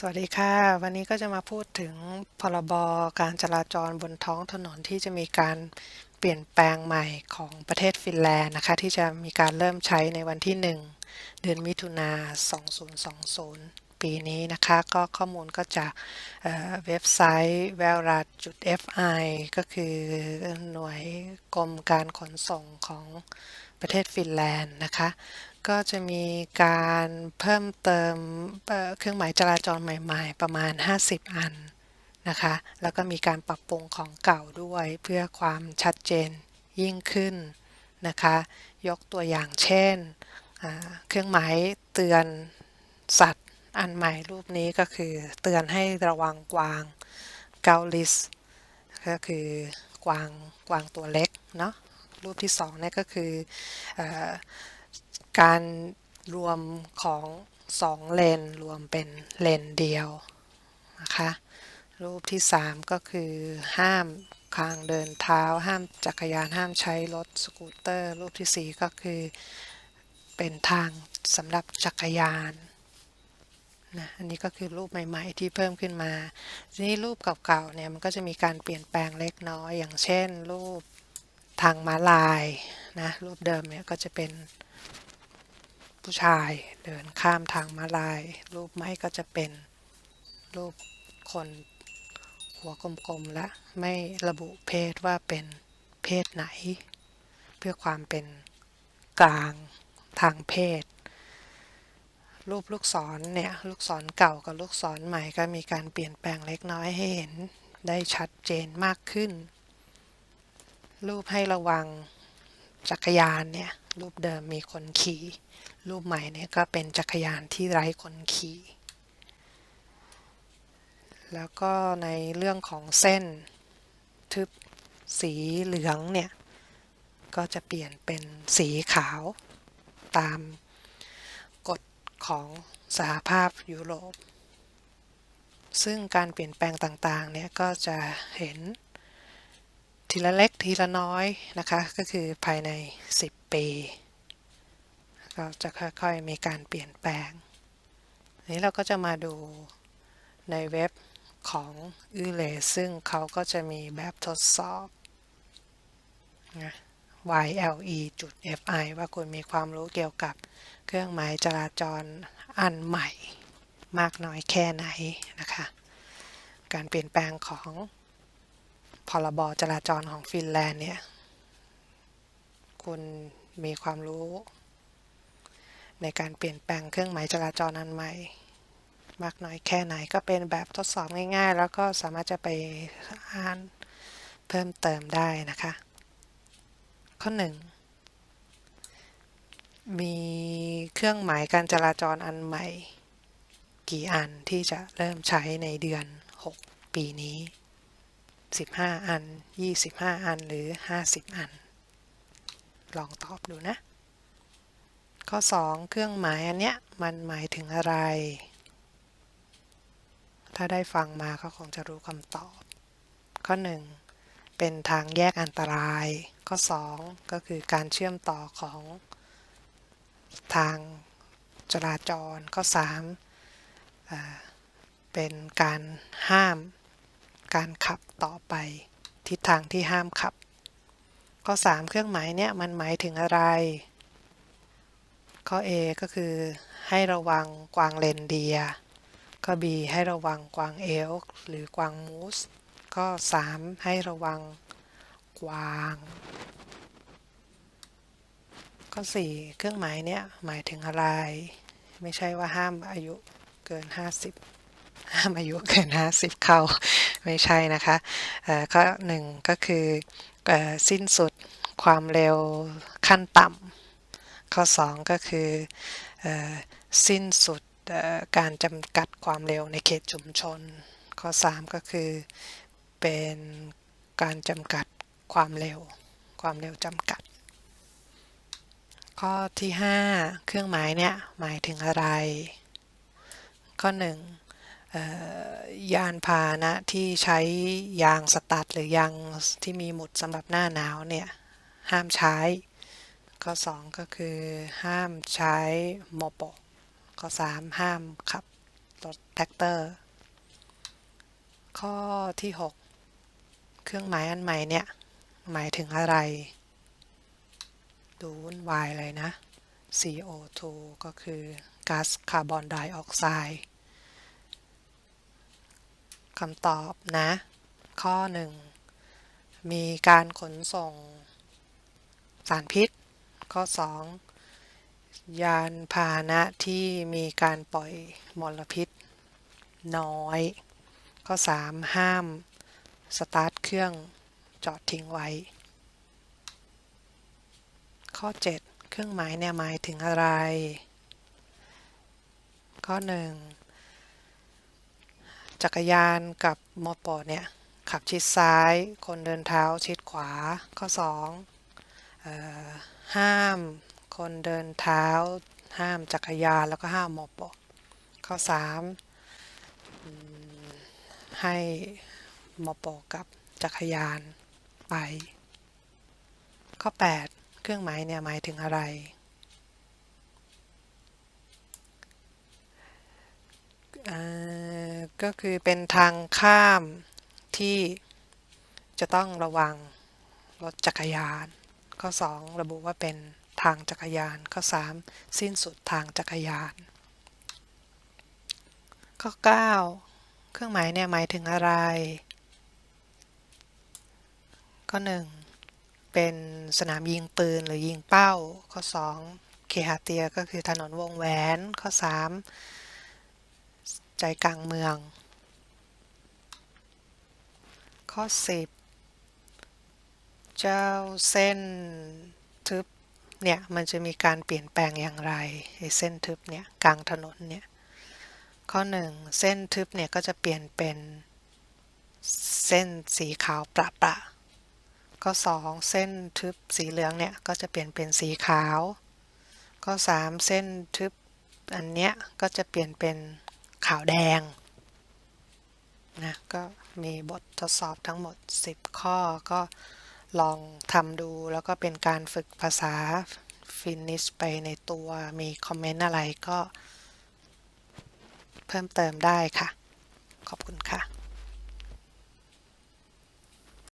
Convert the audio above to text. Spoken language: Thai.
สวัสดีค่ะ วันนี้ก็จะมาพูดถึงพรบการจราจรบนท้องถนนที่จะมีการเปลี่ยนแปลงใหม่ของประเทศฟินแลนด์นะคะ ที่จะมีการเริ่มใช้ในวันที่ 1 เดือนมิถุนา 2020 ปีนี้นะคะ ก็ข้อมูลก็จากเเว็บไซต์ v e l r a fi ก็คือหน่วยกรมการขนส่งของ ประเทศฟินแลนด์นะคะ ก็จะมีการเพิ่มเติมเครื่องหมายจราจรใหม่ ๆ ประมาณ 50 อันนะคะ แล้วก็มีการปรับปรุงของเก่าด้วยเพื่อความชัดเจนยิ่งขึ้นนะคะ ยกตัวอย่างเช่น เครื่องหมายเตือนสัตว์อันใหม่รูปนี้ก็คือเตือนให้ระวังกวางเกาลิส ก็คือกวางกวางตัวเล็กเนาะ รูปที่สองนี่ก็คืออการรวมของสองเลนรวมเป็นเลนเดียวนะคะรูปที่ 3 ก็คือห้ามทางเดินเท้า ห้ามจักรยานห้ามใช้รถสกูตเตอร์ รูปที่ 4 ก็คือเป็นทางสำหรับจักรยานนะอันนี้ก็คือรูปใหม่ ๆ ที่เพิ่มขึ้นมา ทีนี้รูปเก่าๆเนี่ยมันก็จะมีการเปลี่ยนแปลงเล็กน้อย อย่างเช่น รูป ทางม้าลายนะรูปเดิมเนี่ยก็จะเป็นผู้ชายเดินข้ามทางม้าลาย รูปไม้ก็จะเป็นรูปคนหัวกลมๆและไม่ระบุเพศว่าเป็นเพศไหน เพื่อความเป็นกลางทางเพศ รูปลูกศรเนี่ยลูกศรเก่ากับลูกศรใหม่ก็มีการเปลี่ยนแปลงเล็กน้อยให้เห็นได้ชัดเจนมากขึ้น รูปให้ระวังจักรยานเนี่ย รูปเดิมมีคนขี่รูปใหม่เนี่ยก็เป็นจักรยานที่ไร้คนขี่แล้วก็ในเรื่องของเส้นทึบสีเหลืองเนี่ย ก็จะเปลี่ยนเป็นสีขาวตามกฎของสหภาพยุโรป ซึ่งการเปลี่ยนแปลงต่างๆเนี่ยก็จะเห็น ทีละเล็กทีละน้อยนะคะ ก็คือภายใน 10 ปี ก็จะค่อยๆมีการเปลี่ยนแปลง นี้เราก็จะมาดูในเว็บของอือเลซึ่งเขาก็จะมีแบบทดสอบนะ yle. fi ว่าคุณมีความรู้เกี่ยวกับเครื่องหมายจราจรอันใหม่มากน้อยแค่ไหนนะคะ การเปลี่ยนแปลงของ พรบจราจรของฟินแลนด์เนี่ย คุณมีความรู้ ในการเปลี่ยนแปลงเครื่องหมายจราจรอันใหม่ มากน้อยแค่ไหนก็เป็นแบบทดสอบง่ายๆ แล้วก็สามารถจะไปอ่านเพิ่มเติมได้นะคะ ข้อ 1 มีเครื่องหมายการจราจรอันใหม่ กี่อันที่จะเริ่มใช้ในเดือน 6 ปีนี้ 15 อัน 25 อันหรือ 50 อัน ลองตอบดูนะ ข้อ 2 เครื่องหมายอันเนี้ยมันหมายถึงอะไร ถ้าได้ฟังมาก็คงจะรู้คำตอบ ข้อ 1 เป็นทางแยกอันตราย ข้อ 2 ก็คือการเชื่อมต่อของทางจราจร ข้อ 3 เป็นการห้าม การขับต่อไป ทิศทางที่ห้ามขับ ข้อ 3 เครื่องหมายเนี่ยมันหมายถึงอะไร ข้อ A ก็คือให้ระวังกวางเลนเดีย ข้อ B ให้ระวังกวางเอลหรือกวางมูสข้อ 3 ให้ระวังกวาง ข้อ 4 เครื่องหมายเนี้ยหมายถึงอะไร ไม่ใช่ว่าห้ามอายุเกิน 50 ห้ามอายุเกิน50เข้าไม่ใช่นะคะข้อ1ก็คือสิ้นสุดความเร็วขั้นต่ำข้อ 2 ก็คือสิ้นสุดการจำกัดความเร็วในเขตชุมชน ข้อ 3 ก็คือเป็นการจำกัดความเร็ว ความเร็วจำกัด ข้อที่ 5 เครื่องหมายเนี่ยหมายถึงอะไร ข้อ 1 ยานพาหนะที่ใช้ยางสตัดหรือยางที่มีหมุดสำหรับหน้าหนาวเนี่ยห้ามใช้ ข้อ 2 ก็คือห้ามใช้โมโปข้อ 3 ห้ามขับรถแท็กเตอร์ ข้อที่ 6 เครื่องหมายอันใหม่เนี่ย หมายถึงอะไร ดูวุ่นวายเลยนะ CO2 ก็คือก๊าซคาร์บอนไดออกไซด์ คำตอบนะ ข้อ 1 มีการขนส่งสารพิษ ข้อ 2 ยานพาหนะที่มีการปล่อยมลพิษ น้อย ข้อ 3 ห้าม สตาร์ทเครื่องจอดทิ้งไว้ ข้อ 7 เครื่องหมายเนี่ยหมายถึงอะไร ข้อ 1 จักรยานกับมอเตอร์เนี่ย ขับชิดซ้าย คนเดินเท้าชิดขวา ข้อ2เอ่อห้าม คนเดินเท้า ห้ามจักรยานแล้วก็ห้ามมอเตอร์ข้อ3อืมให้มอเตอร์กับจักรยานไป ข้อ 8 เครื่องหมายเนี่ยหมายถึงอะไร เอ่อ ก็คือเป็นทางข้ามที่จะต้องระวังรถจักรยาน ข้อ 2 ระบุว่าเป็นทางจักรยาน ข้อ 3 สิ้นสุดทางจักรยาน ข้อ 9 เครื่องหมายเนี่ยหมายถึงอะไร ข้อ 1 เป็นสนามยิงปืนหรือยิงเป้า ข้อ 2 เคหะเตียก็คือถนนวงแหวน ข้อ 3 ใจกลางเมือง ข้อ 10 เจ้าเส้นทึบเนี่ยมันจะมีการเปลี่ยนแปลงอย่างไรไอ้เส้นทึบเนี่ยกลางถนนเนี่ยข้อ 1 เส้นทึบเนี่ยก็จะเปลี่ยนเป็นเส้นสีขาวประประข้อ 2 เส้นทึบสีเหลืองเนี่ยก็จะเปลี่ยนเป็นสีขาว ข้อ 3 เส้นทึบอันเนี้ยก็จะเปลี่ยนเป็น ขาวแดงนะก็มีบททดสอบทั้งหมด 10 ข้อก็ลองทำดูแล้วก็เป็นการฝึกภาษาฟินิชไปในตัวมีคอมเมนต์อะไรก็เพิ่มเติมได้ค่ะ ขอบคุณค่ะ